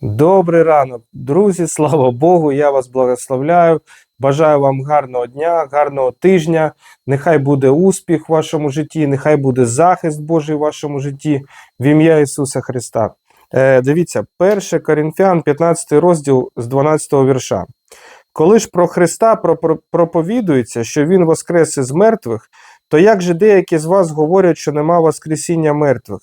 Добрий ранок, друзі. Слава Богу, я вас благословляю. Бажаю вам гарного дня, гарного тижня. Нехай буде успіх в вашому житті, нехай буде захист Божий в вашому житті в ім'я Ісуса Христа. Е, дивіться, 1 Коринфян, 15 розділ з 12 вірша. Коли ж про Христа проповідується, що Він воскрес із мертвих, то як же деякі з вас говорять, що нема Воскресіння мертвих?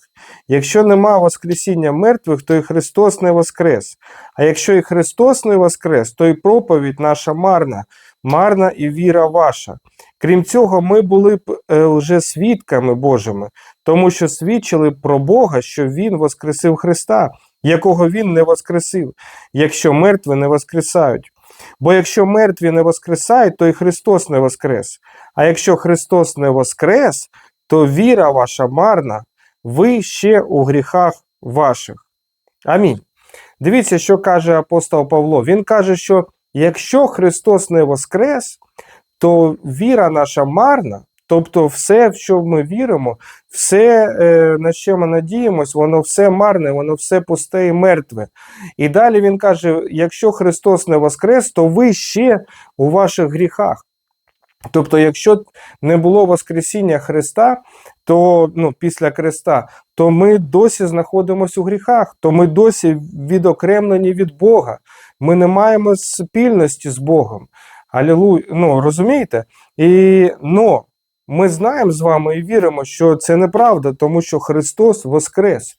Якщо нема Воскресіння мертвих, то і Христос не воскрес. А якщо і Христос не воскрес, то і проповідь наша марна, марна і віра ваша. Крім цього, ми були б е, вже свідками Божими, тому що свідчили про Бога, що Він воскресив Христа, якого Він не воскресив, якщо мертві не воскресають. Бо якщо мертві не воскресають, то і Христос не воскрес. А якщо Христос не воскрес, то віра ваша марна, ви ще у гріхах ваших. Амінь. Дивіться, що каже апостол Павло. Він каже, що якщо Христос не воскрес, то віра наша марна, тобто все, в що ми віримо, все, е, на що ми надіємось, воно все марне, воно все пусте і мертве. І далі він каже: якщо Христос не воскрес, то ви ще у ваших гріхах. Тобто, якщо не було Воскресіння Христа, то ну, після Христа, то ми досі знаходимося у гріхах, то ми досі відокремлені від Бога. Ми не маємо спільності з Богом. Алілуй, ну розумієте? І но ми знаємо з вами і віримо, що це неправда, тому що Христос воскрес.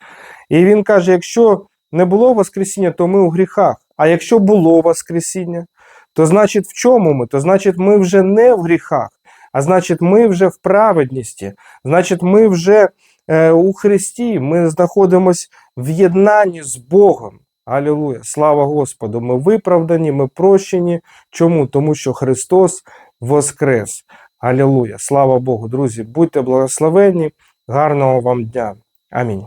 І Він каже: якщо не було Воскресіння, то ми у гріхах. А якщо було Воскресіння, то значить в чому ми? То значить, ми вже не в гріхах, а значить, ми вже в праведності, значить, ми вже е, у Христі, ми знаходимося в єднанні з Богом. Алілуя! Слава Господу! Ми виправдані, ми прощені. Чому? Тому що Христос воскрес. Алілуя! Слава Богу, друзі! Будьте благословенні, гарного вам дня. Амінь.